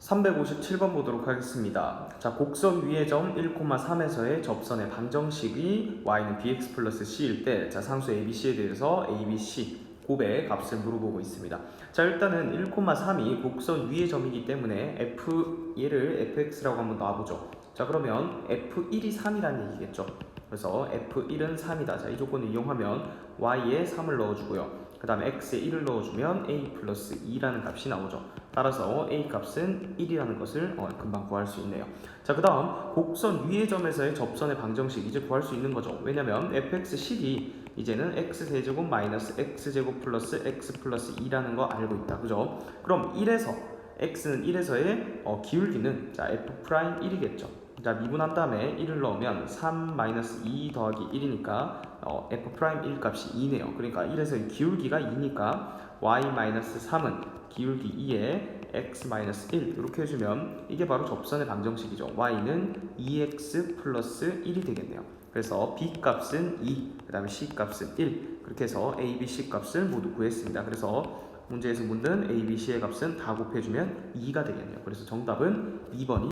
357번 보도록 하겠습니다. 자, 곡선 위의 점 1,3에서의 접선의 방정식이 y는 bx 플러스 c일 때, 자, 상수 abc에 대해서 abc 곱의 값을 물어보고 있습니다. 자, 일단은 1,3이 곡선 위의 점이기 때문에 f 얘를 fx라고 한번 놔보죠. 자, 그러면 f1이 3이라는 얘기겠죠. 그래서 f1은 3이다. 자, 이 조건을 이용하면 y에 3을 넣어주고요. 그 다음에 x에 1을 넣어주면 a 플러스 2라는 값이 나오죠. 따라서 a 값은 1이라는 것을 어, 금방 구할 수 있네요. 자, 그 다음 곡선 위의 점에서의 접선의 방정식 이제 구할 수 있는 거죠. 왜냐면 fx10이 이제는 x세제곱 마이너스 x제곱 플러스 x 플러스 2라는 거 알고 있다. 그죠? 그럼 1에서 x는 1에서의 어, 기울기는 자 f 프라임 1이겠죠. 자 미분한 다음에 1을 넣으면 3 마이너스 2 더하기 1이니까 어, f 프라임 1 값이 2네요. 그러니까 1에서 기울기가 2니까 y 마이너스 3은 기울기 2에 x 마이너스 1 이렇게 해주면 이게 바로 접선의 방정식이죠. y는 2x 플러스 1이 되겠네요. 그래서 b 값은 2, 그 다음에 c 값은 1 그렇게 해서 a, b, c 값을 모두 구했습니다. 그래서 문제에서 묻는 a, b, c의 값은 다 곱해주면 2가 되겠네요. 그래서 정답은 2번이